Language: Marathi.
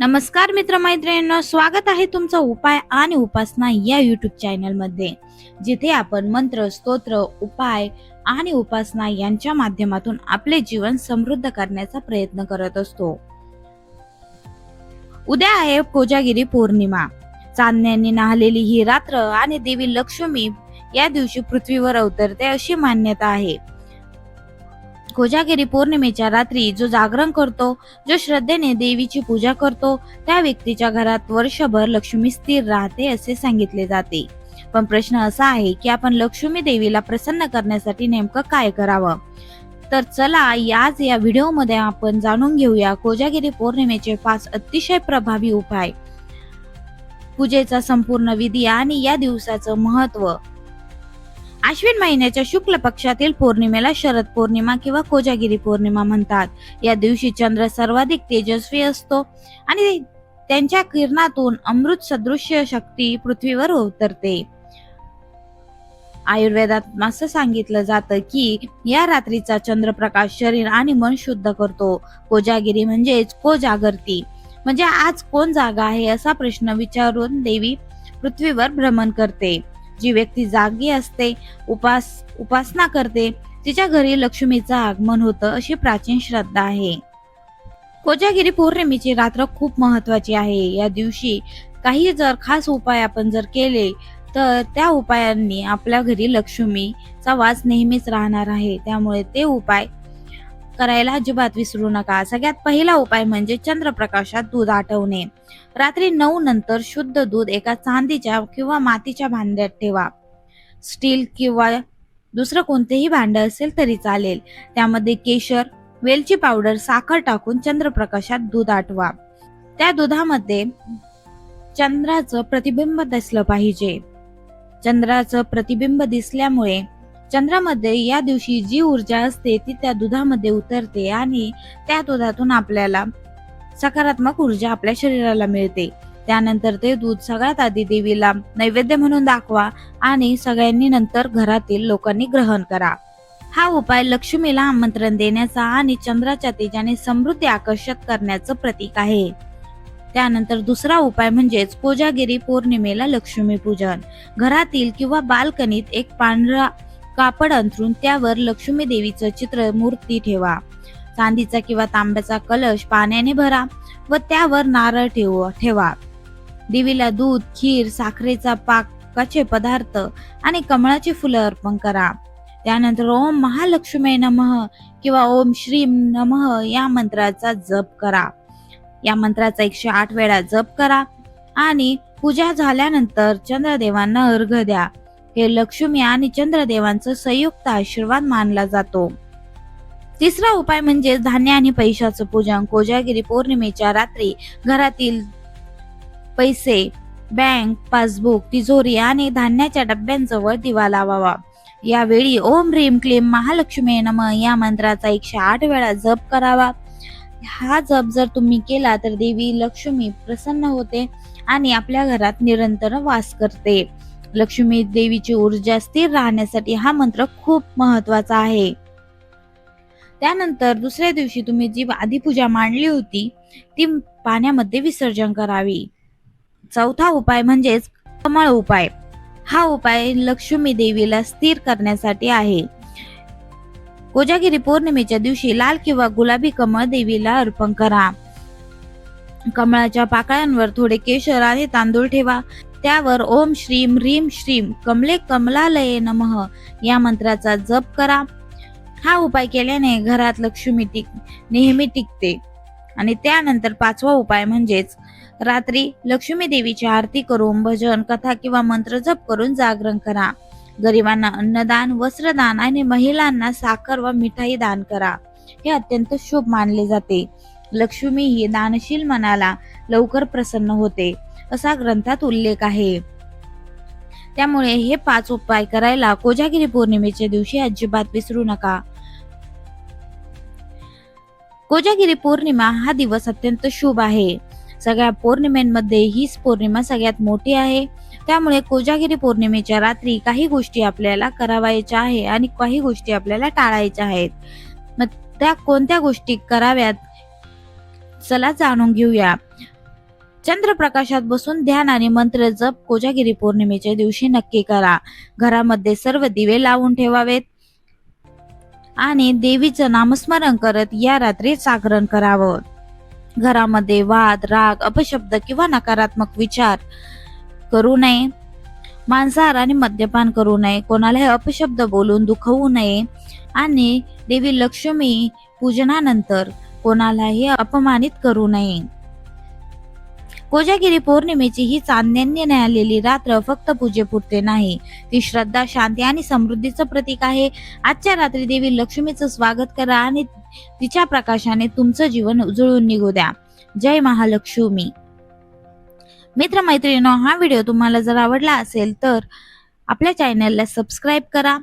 नमस्कार मित्रमैत्रिणींनो स्वागत आहे तुमचं उपाय आणि उपासना या युट्यूब चॅनलमध्ये जिथे आपण मंत्र स्तोत्र उपाय आणि उपासना यांच्या माध्यमातून आपले जीवन समृद्ध करण्याचा प्रयत्न करत असतो. उद्या आहे कोजागिरी पौर्णिमा. चांदण्याने नाहलेली ही रात्र आणि देवी लक्ष्मी या दिवशी पृथ्वीवर अवतरते अशी मान्यता आहे. कोजागिरी पौर्णिमेच्या रात्री जो जागरण करतो जो श्रद्धेने देवीची पूजा करतो त्या व्यक्तीच्या घरात वर्षभर लक्ष्मी स्थिर राहते असे सांगितले जाते. पण प्रश्न असा आहे की आपण लक्ष्मी देवीला प्रसन्न करण्यासाठी नेमकं काय करावं? तर चला याच या व्हिडिओमध्ये आपण जाणून घेऊया कोजागिरी पौर्णिमेचे पाच अतिशय प्रभावी उपाय. पूजेचा संपूर्ण विधी आणि या दिवसाचं महत्त्व आश्विन महिन्याच्या शुक्ल पक्षातील पौर्णिमेला शरद पौर्णिमा किंवा कोजागिरी पौर्णिमा म्हणतात. या दिवशी चंद्र सर्वाधिक तेजस्वी असतो आणि त्यांच्या किरणातून अमृत सदृश्य शक्ती पृथ्वीवर अवतरते आयुर्वेदात असं सांगितलं जातं की या रात्रीचा चंद्रप्रकाश शरीर आणि मन शुद्ध करतो. कोजागिरी म्हणजेच कोजागरती. म्हणजे आज कोण जागा आहे असा प्रश्न विचारून देवी पृथ्वीवर भ्रमण करते. जी व्यक्ती जागी असते उपास उपासना करते तिच्या घरी लक्ष्मीचं आगमन होतं अशी प्राचीन श्रद्धा आहे. कोजागिरी पौर्णिमेची रात्र खूप महत्वाची आहे. या दिवशी काही जर खास उपाय आपण जर केले तर त्या उपायांनी आपल्या घरी लक्ष्मीचा वास नेहमीच राहणार आहे. त्यामुळे ते उपाय करायला अजिबात विसरू नका. सगळ्यात पहिला उपाय म्हणजे चंद्रप्रकाशात दूध आटवणे रात्री नऊ नंतर शुद्ध दूध एका चांदीच्या किंवा मातीच्या भांड्यात ठेवा. स्टील किंवा दुसरं कोणतेही भांड असेल तरी चालेल. त्यामध्ये केशर वेलची पावडर साखर टाकून चंद्रप्रकाशात दूध आटवा त्या दुधामध्ये चंद्राचं प्रतिबिंब दिसलं पाहिजे. चंद्राचं प्रतिबिंब दिसल्यामुळे चंद्रामध्ये या दिवशी जी ऊर्जा असते ती त्या दुधामध्ये उतरते आणि त्या दुधातून आपल्याला सकारात्मक ऊर्जा आपल्या शरीराला मिळते. त्यानंतर ते दूध सगळ्यात आधी देवीला नैवेद्य म्हणून दाखवा आणि सगळ्यांनी नंतर घरातील लोकांनी ग्रहण करा. हा उपाय लक्ष्मीला आमंत्रण देण्याचा आणि चंद्राच्या तेजाने समृद्धी आकर्षित करण्याचं प्रतीक आहे. त्यानंतर दुसरा उपाय म्हणजेच कोजागिरी पौर्णिमेला लक्ष्मी पूजन. घरातील किंवा बाल्कनीत एक पांढरा कापड अंथरून त्यावर लक्ष्मी देवीचं चित्र मूर्ती ठेवा. चांदीचा किंवा तांब्याचा कलश पाण्याने भरा व त्यावर नारळ ठेव ठेवा. देवीला दूध खीर साखरेचा पाकाचे पदार्थ आणि कमळाची फुलं अर्पण करा. त्यानंतर ओम महालक्ष्मी नमः किंवा ओम श्रीम नमः या मंत्राचा जप करा. या मंत्राचा एकशे आठ वेळा जप करा आणि पूजा झाल्यानंतर चंद्रदेवांना अर्घ द्या. हे लक्ष्मी आणि चंद्रदेवांचं संयुक्त आशीर्वाद मानला जातो. तिसरा उपाय म्हणजे धान्य आणि पैशाचं पूजन. कोजागिरी पौर्णिमेच्या रात्री घरातील पैसे बँक पासबुक तिजोरी आणि धान्याच्या डब्यांजवळ दिवा लावावा. यावेळी ओम ह्रीम क्लीम महालक्ष्मी नम या मंत्राचा एकशे आठ वेळा जप करावा. हा जप जर तुम्ही केला तर देवी लक्ष्मी प्रसन्न होते आणि आपल्या घरात निरंतर वास करते. लक्ष्मी देवीची ऊर्जा स्थिर राहण्यासाठी हा मंत्र खूप महत्त्वाचा आहे. त्यानंतर दुसऱ्या दिवशी तुम्ही जी आधी पूजा मांडली होती ती पाण्यामध्ये विसर्जन करावी. चौथा उपाय म्हणजेच कमळ उपाय. हा उपाय लक्ष्मी देवीला स्थिर करण्यासाठी आहे. कोजागिरी पौर्णिमेच्या दिवशी लाल किंवा गुलाबी कमळ देवीला अर्पण करा. कमळाच्या पाकळ्यांवर थोडे केशर आणि तांदूळ ठेवा. त्यावर ओम श्रीम ह्रीम श्रीम कमले कमलालये नमः या मंत्राचा जप करा. हा उपाय केल्याने घरात लक्ष्मी टिक नेहमी टिकते. आणि त्यानंतर पाचवा उपाय म्हणजेच रात्री लक्ष्मी देवीची आरती करून भजन कथा किंवा मंत्र जप करून जागरण करा. गरिबांना अन्नदान वस्त्रदान आणि महिलांना साखर व मिठाई दान करा. हे अत्यंत शुभ मानले जाते. लक्ष्मी ही दानशील मनाला लवकर प्रसन्न होते. असा ग्रंथात उल्लेख आहे. त्यामुळे हे पाच उपाय करायला कोजागिरी पौर्णिमेच्या दिवशी अजिबात विसरू नका. कोजागिरी पौर्णिमा हा दिवस अत्यंत शुभ आहे. सगळ्या पौर्णिमेमध्ये हीच पौर्णिमा सगळ्यात मोठी आहे. त्यामुळे कोजागिरी पौर्णिमेच्या रात्री काही गोष्टी आपल्याला करावायच्या आहे आणि काही गोष्टी आपल्याला टाळायच्या आहेत. मग त्या कोणत्या गोष्टी कराव्यात? चला जाणून घेऊया. चंद्रप्रकाशात बसून ध्यान आणि मंत्र जप कोजागिरी पौर्णिमेच्या दिवशी नक्की करा. घरामध्ये सर्व दिवे लावून ठेवावेत आणि देवीचं नामस्मरण करत या रात्री जागरण करावं. घरामध्ये वाद राग अपशब्द किंवा नकारात्मक विचार करू नये. मांसाहार आणि मद्यपान करू नये. कोणालाही अपशब्द बोलून दुखवू नये. आणि देवी लक्ष्मी पूजनानंतर कोणालाही अपमानित करू नये. कोजागिरी पौर्णिमेची ही चांदण्याने आलेली रात्र फक्त पूजेपुरते नाही. ती श्रद्धा शांती आणि समृद्धीचं प्रतीक आहे. आजच्या रात्री देवी लक्ष्मीचं स्वागत करा आणि तिच्या प्रकाशाने तुमचं जीवन उजळून निघू द्या. जय महालक्ष्मी. मित्रमैत्रिणींनो हा व्हिडिओ तुम्हाला जर आवडला असेल तर आपल्या चॅनलला सबस्क्राईब करा.